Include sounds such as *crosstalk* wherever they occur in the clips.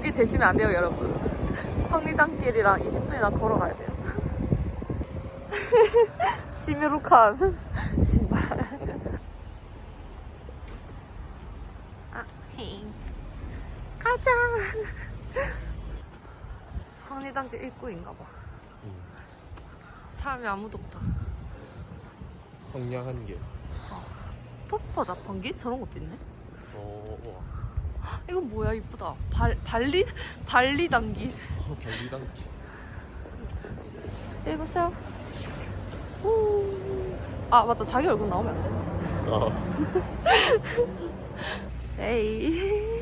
여기 되시면 안 돼요, 여러분. 황리단길이랑 20분이나 걸어가야 돼요. *laughs* 시무룩한 신발. 아, 힝. 가자. 황리단길 입구인가 봐. 사람이 아무도 없다. 청량한 게. 토퍼 자판기? 저런 것도 있네. 어, 와. 이건 뭐야 이쁘다. 발 발리 발리 단기. 어, 달리당. 읽으세요. 후. 아 맞다 자기 얼굴 나오면 안 돼. 아, *laughs* 에이.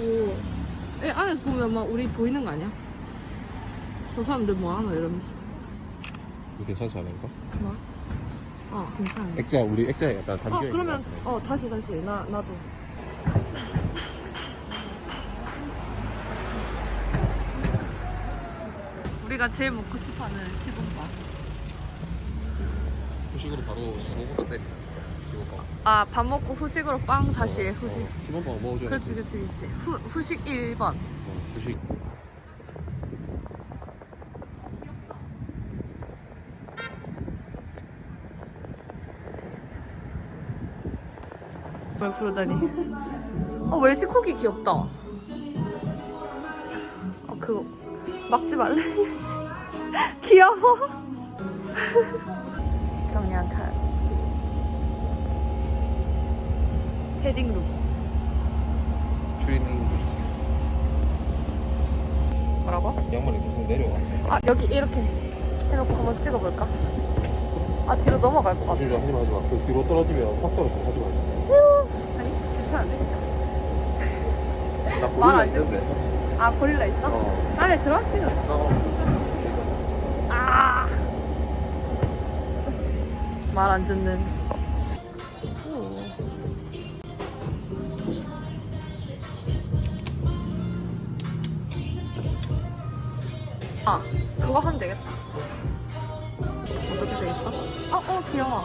어, 오. 에, 안에서 보면 막 우리 보이는 거 아니야? 저 사람들 뭐 하나 이러면서. 이거 괜찮지 않을까? 뭐? 어, 괜찮아. 액자, 우리 액자에 약간 담겨 어, 있는 그러면, 것. 어, 다시, 다시. 나, 나도. 우리가 제일 먹고 싶어 하는 시범밥. 후식으로 바로 시소부터 때려. 기본빵. 아, 밥 먹고 후식으로 빵 다시 후식. 어, 기본빵 먹어줘야 그렇지, 그렇지, 그렇지. 후, 후식 1번. 어, 후식. 뭘 부르다니. 어, 웰시코기 귀엽다. 어, 그거. 막지 말래. *laughs* 귀여워. *laughs* 경량 칸. 패딩룩. 트레이닝 뭐라고? 양말이 계속 내려와. 아, 여기 이렇게 해놓고 한번 찍어볼까? 아, 뒤로 넘어갈 것 같아. 조심히 하지 마, 하지 마. 그 뒤로 떨어지면 확 떨어져. 하지 마. 아니, 괜찮은데? 나 말안 고릴라 있는데. 아, 고릴라 있어? 어. 안에 들어왔으면. 어. 아! 말 안 듣는. 아, 그거 하면 되겠다. 어떻게 되겠어? 어, 어, 귀여워.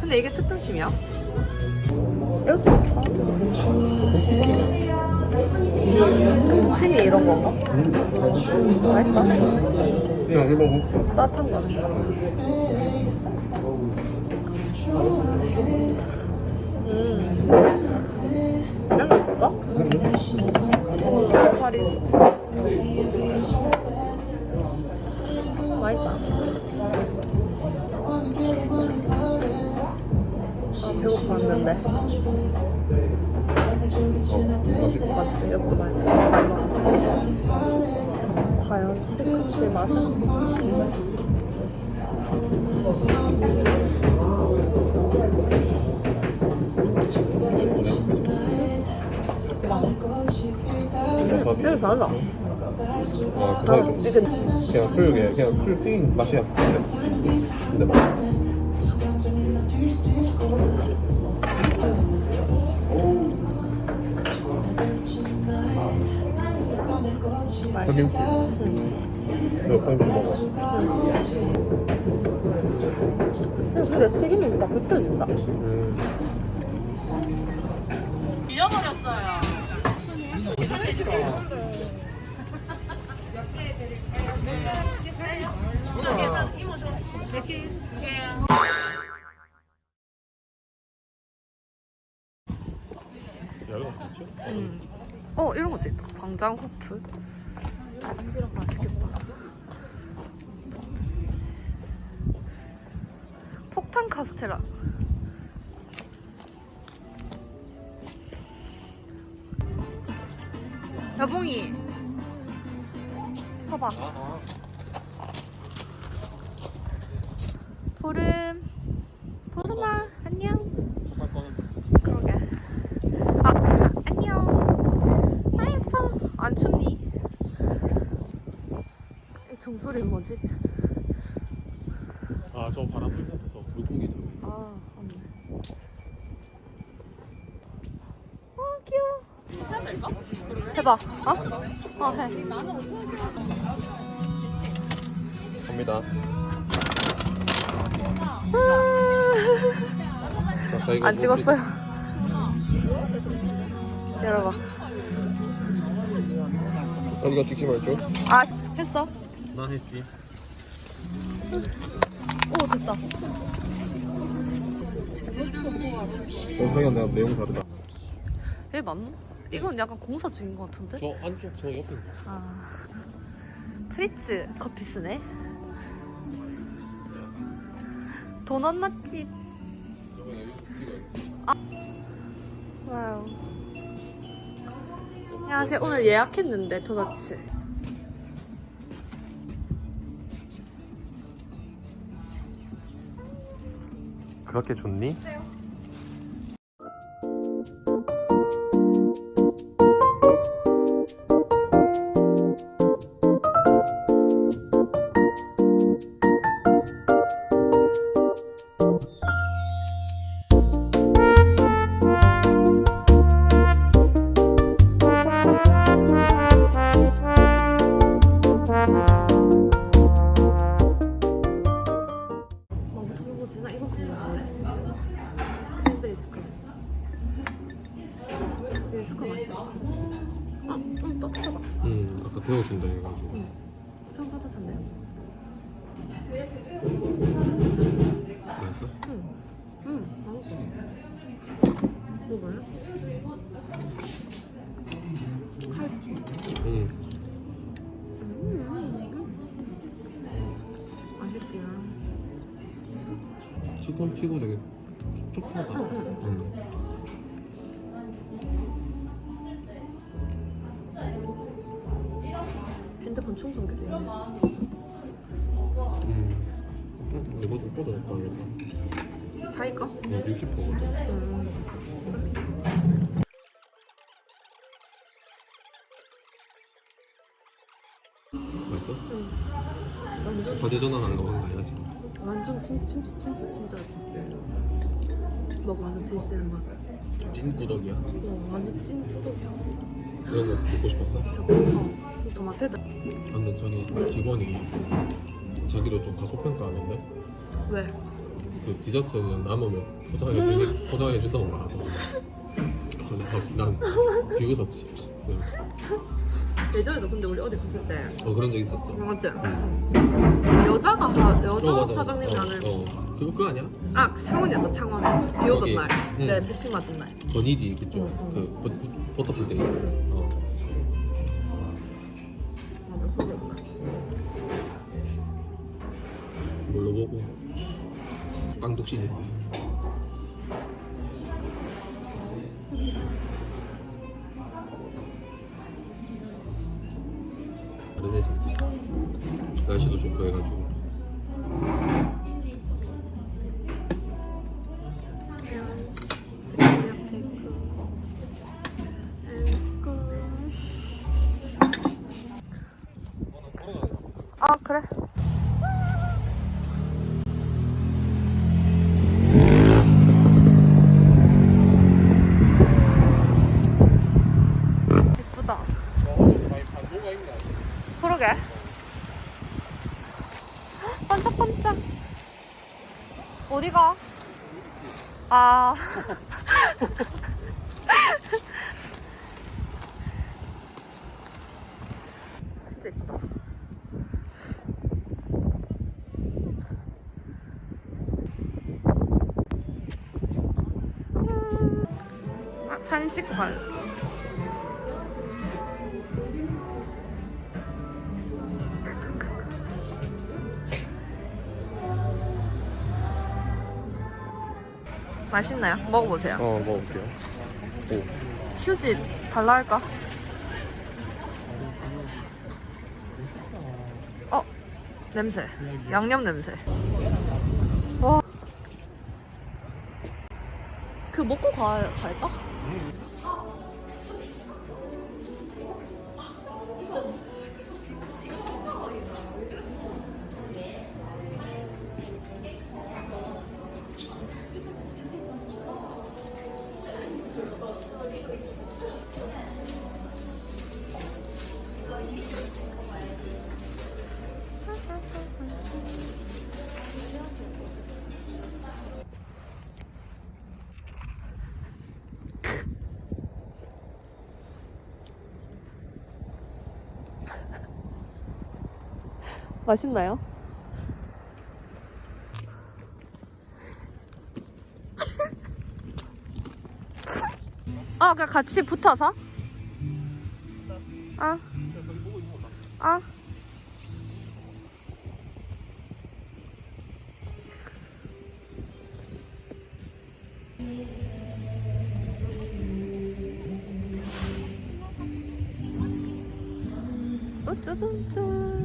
근데 이게 특등심이야? 여기 있어. 심이 이런 건가? 맛있어? 그냥 일반 국 따뜻한 거는. 음. 짠 볼까? 살이 있어. 맛있다. 아, 배고팠는데. 맞지? 이것도 맛있다. 과연 스테이크의 맛은? 와사비. 되게 달라. 아, 좀 이게 그냥 수육에 그냥 수육 튀긴 맛이야. 근데, 근데 맛. 맛있어. 이거 빨리 먹어. 근데 튀김이 막 느껴진다. 음. 어 이런 것도 있다. 광장 호프. 맛있겠다. 폭탄 카스테라. 여봉이. 서봐. 보름. 보름아 안녕. 그러게. 아 안녕. 아 예뻐 안 춥니? 종소리 뭐지? 아저 바람 불면서 물고기 들고 아 없네. 해봐. 어? 어, 해. 갑니다 자, 저희가 안 뭐- 찍었어요. *laughs* 열어봐. 어디가 찍지 말죠? 아, 했어? 나 했지 오, 됐다. 영상이랑 내가 내용 다르다 얘 맞나? 이건 약간 공사 중인 것 같은데? 저 안쪽 저 옆에. 아. 프리츠 커피스네. 도넛 맛집. 와우. 안녕하세요. 오늘 예약했는데 도넛츠. 그렇게 좋니? 뭐 데워준다 해가지고 좀 따뜻한데요? 맛있어? 응. 응, 맛있어. 먹을래? 응 맛있구나. 치콘 치고 되게 촉촉하다 응핸 드폰 충전기도 있네. 음. 이거 좀 뻗어냈다 자기 거? 어 60%거든 음. 맛있어? 응. 완전 과제 전환 안 가본 거 아니야 지금? 완전 진, 진짜 진짜 진짜 먹어 완전 돼지되는 맛. 찐 꾸덕이야 어, 완전 찐 포도기야. 이런 거 먹고 싶었어? 저 어, 이 토마토에다 근데 저기 직원이 자기를 좀 가소평가하는데 왜? 그 디저트는 남으면 포장해 주 *laughs* 포장해 준다고 말하더라고. 난 비웃었지. 응. 예전에도 근데 우리 어디 갔을 때 어 그런 적 있었어. 맞지? 응. 여자가 하- 여자 어, 맞아. 사장님이라는 어, 어. 그거 그거 아니야? 아 창원이었다 창원 비 오던 거기. 날. 응. 네 백신 맞은 날. 버니디 그쪽 응, 응. 그 버- 버- 버터풀데이. 어. 보고 빵독신인데. 다른 애지. 날씨도 좋고 해가지고. 진짜 예쁘다. 아, 사진 찍고 갈래. 맛있나요? 먹어보세요. 어 먹을게요. 오. 휴지 달라 할까? 어 냄새 양념 냄새 와. 그 먹고 가, 갈까? 맛있나요? *laughs* 아, 그냥 같이 붙어서? 아. 아. 어쩌전짠.